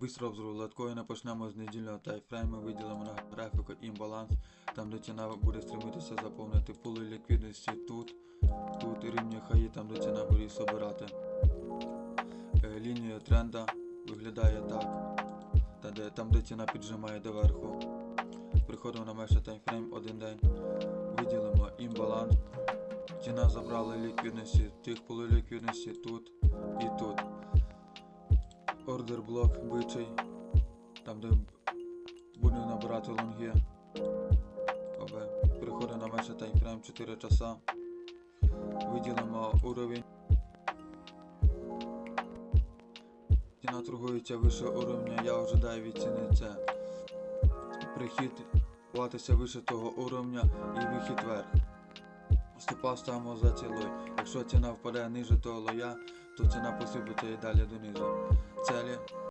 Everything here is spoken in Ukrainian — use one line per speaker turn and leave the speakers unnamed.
Бистро з рулеткою не почнемо з недільного тайфрейму, виділимо на графіку імбаланс, там де ціна буде стремитися заповнити пули ліквідності тут, тут рівні хаї, там де ціна буде собирати. Е, Лінія тренда виглядає так, там де ціна піджимає доверху. Приходимо на менший таймфрейм один день, виділимо імбаланс, ціна забрала ліквідності, тих пули ліквідності тут і тут. Ордер блок бичий, там де буде набирати лонги. ОБ. Приходимо на менше таймфрейм 4 часа. Виділимо уровень. Ціна торгується вище уровня, я ожидаю від ціни це. Прихід платиться вище того уровня і вихід вверх. Стопа ставимо за цілой. Якщо ціна впаде ниже того лоя, tot ce n-a posibil tăi de ale Dumnezeu. Țele?